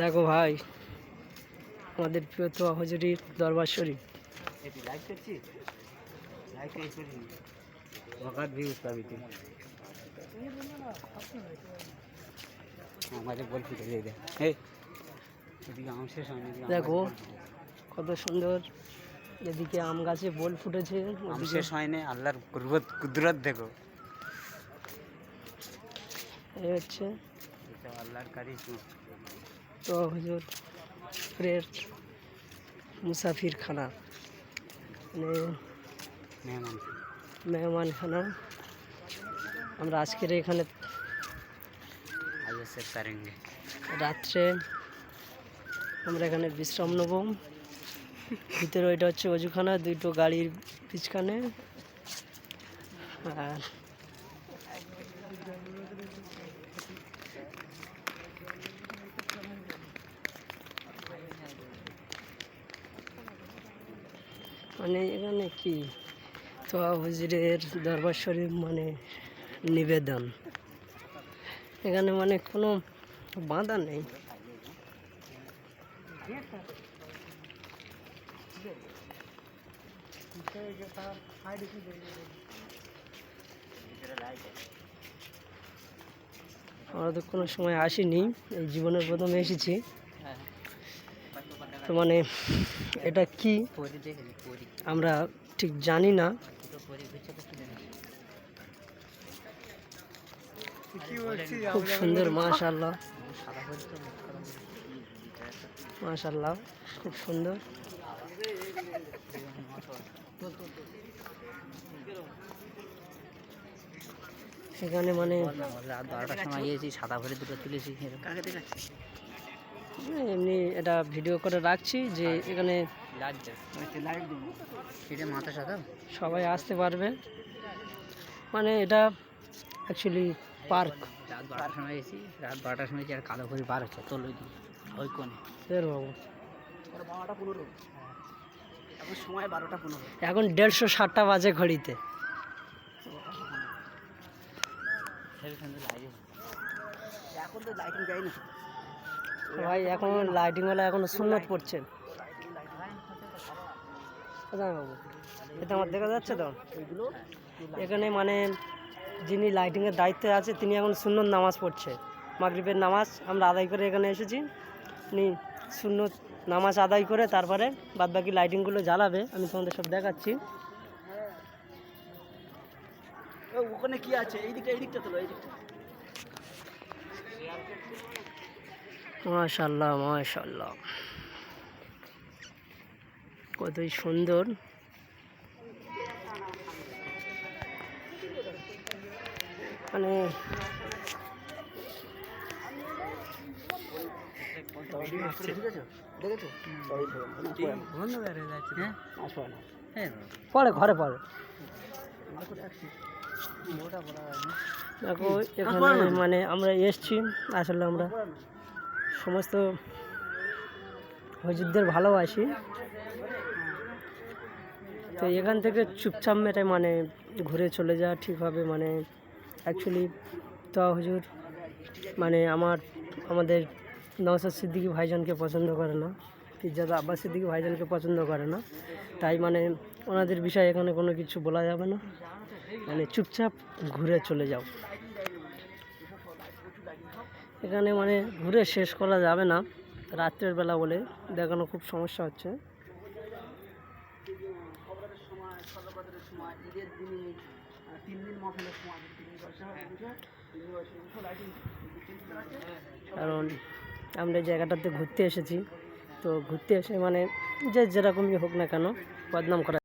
দেখো ভাই আমাদের প্রিয় তো হজরির দরবার শরীফ। লাইক লাইক ভিউজ পাবি তুই আমাদের দেখো। কত সুন্দর। এদিকে আম গাছে বোল ফুটেছে। আম শেষ হয়নি আল্লাহর কুদরত দেখো। এই হচ্ছে তো হুজুর ফ্রের মুসাফির খানা মানে মেহমান। খানা আমরা আজকের এখানে রাত্রে আমরা এখানে বিশ্রাম নেব। ভিতরে ওইটা হচ্ছে অজুখানা দুটো গাড়ির পিছখানে আর মানে এখানে কি? তো হুজুরের দরবার শরীফ মানে নিবেদন। এখানে মানে কোনো বাঁধা নেই। আমরা তো কোনো সময় আসিনি, এই জীবনের প্রথমে এসেছি। তো মানে এটা কি? আমরা ঠিক জানি না। খুব সুন্দর মাশাল্লাহ মাশাল্লাহ খুব সুন্দর। এখানে মানে বারোটার সময় গিয়েছি সাদা ভরে দুটো তুলেছি এমনি এটা ভিডিও করে রাখছি যে এখানে সবাই আসতে পারবে। মানে এটা অ্যাকচুয়ালি পার্ক রাত বারোটার সময় গেছি রাত বারোটার সময় আর কালো ভরি বার হচ্ছে? তোর ওই কোণে। বাবু। বারোটা পনেরো। এখন সময় বারোটা পনেরো। এখন দেড়শো ষাটটা বাজে ঘড়িতে। এখন তো লাইটিং দেয় না। ভাই, এখন লাইটিংওয়ালা এখন সুন্নত পড়ছে। বাবু, এটা আমার দেখা যাচ্ছে তো? এখানে মানে যিনি লাইটিংয়ের দায়িত্বে আছে, তিনি এখন সুন্নত নামাজ পড়ছে। মাগরিবের নামাজ, আমরা আদায় করে এখানে এসেছি। উনি সুন্নত নামাজ আদায় করে তারপরে বাদবাকি লাইটিংগুলো জ্বালাবে, আমি তোমাদের সব দেখাচ্ছি। ওখানে কি আছে? এই দিকটা এই দিকটা তোলো এই দিকটা মাশাল্লাহ মাশাল্লাহ কতই সুন্দর। মানে পরে ঘরে পরে। দেখো এখানে মানে আমরা এসছি আসলে আমরা সমস্ত হজুরদের ভালোবাসি। তো এখান থেকে চুপচাপ মেটে মানে ঘুরে চলে যাওয়া ঠিক হবে। মানে অ্যাকচুয়ালি তো হুজুর মানে আমার, আমাদের নওসাদ সিদ্দিকী ভাইজানকে পছন্দ করে না। পিজ্জাদা আব্বাস সিদ্দিকী ভাইজানকে পছন্দ করে না। তাই মানে ওনাদের বিষয়ে এখানে কোনো কিছু বলা যাবে না। মানে চুপচাপ ঘুরে চলে যাও। এখানে মানে ঘুরে শেষ করা যাবে না, রাত্রের বেলা বলে দেখানো খুব সমস্যা হচ্ছে। কারণ আমরা এই জায়গাটাতে ঘুরতে এসেছি, তো ঘুরতে এসে মানে যে যেরকমই হোক না কেন বদনাম করা